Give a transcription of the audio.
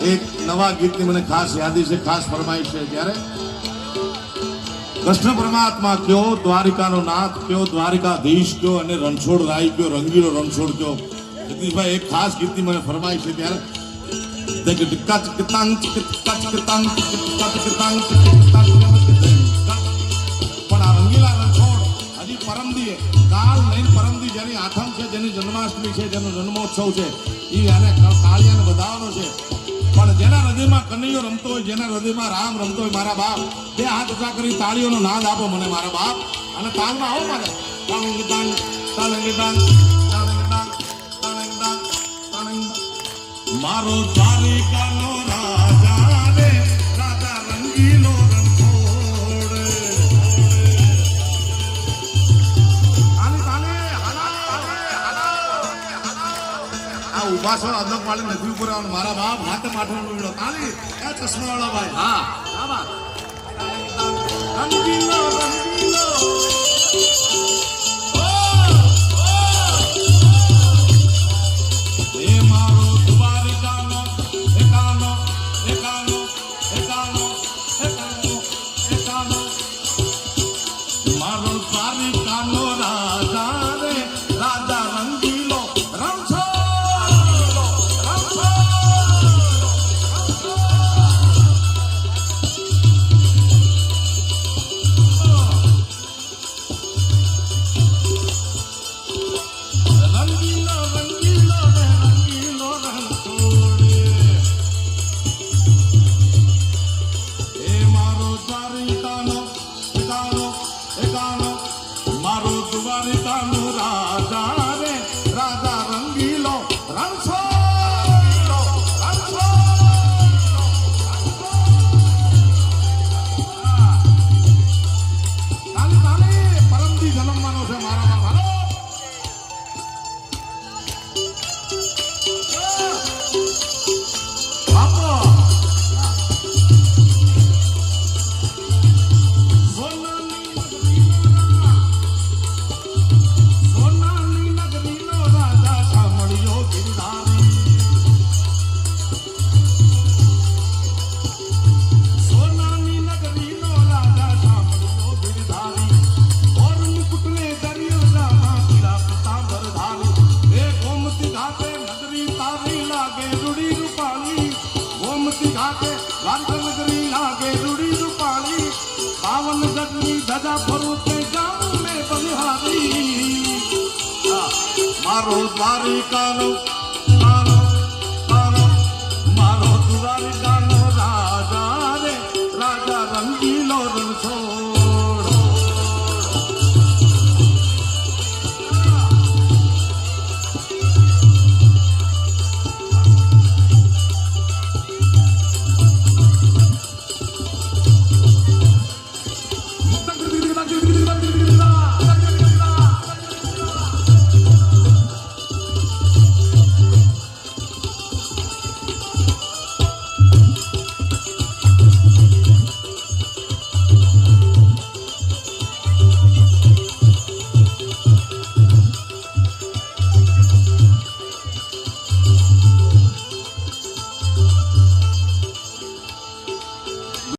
એક નવા ગીતની મને ખાસ યાદી છે, ખાસ ફરમાઈશ છે ત્યારે કૃષ્ણ પરમાત્મા કયો, દ્વારિકાનો નાથ કયો, દ્વારિકાધીશ કયો અને રણછોડ રાય કયો, રંગીલો રણછોડ કયો. જગદીશભાઈ, એક ખાસ ગીતની મને ફરમાઈશ છે ત્યારે. પણ આ રંગીલા રણછોડ હજી પરમદીએ. કાલ નહીં, પરમદી જેની આઠમ છે, જેની જન્માષ્ટમી છે, જેનો જન્મોત્સવ છે એ આને કાળિયાને વધાવવાનો છે. પણ જેના હૃદયમાં કનૈયો રમતો હોય, જેના હૃદયમાં રામ રમતો હોય, મારા બાપ, બે હાથ ઉઠા કરી તાળીઓનો નાદ આપો મને, મારા બાપ. અને તાલમાં આવો મારે. તાળંગીતાંગ તાળંગીતાંગ તાળંગીતાંગ તાળંગીતાંગ તાળંગીતાંગ મારો દ્વારિકાનો ઊભા છો અદક વાળી નથી ઉપર આવવાનું મારા બાપ હાથે ઉડ્યો તાલી એ ચશ્મા વાળા ભાઈ. હા દ્વારિકાનો દ્વારકા નગરી લાગે રૂડી રૂપાળી પાવન જગની ધજા ફરું તે જાઉં મેં બલિહારી. મારો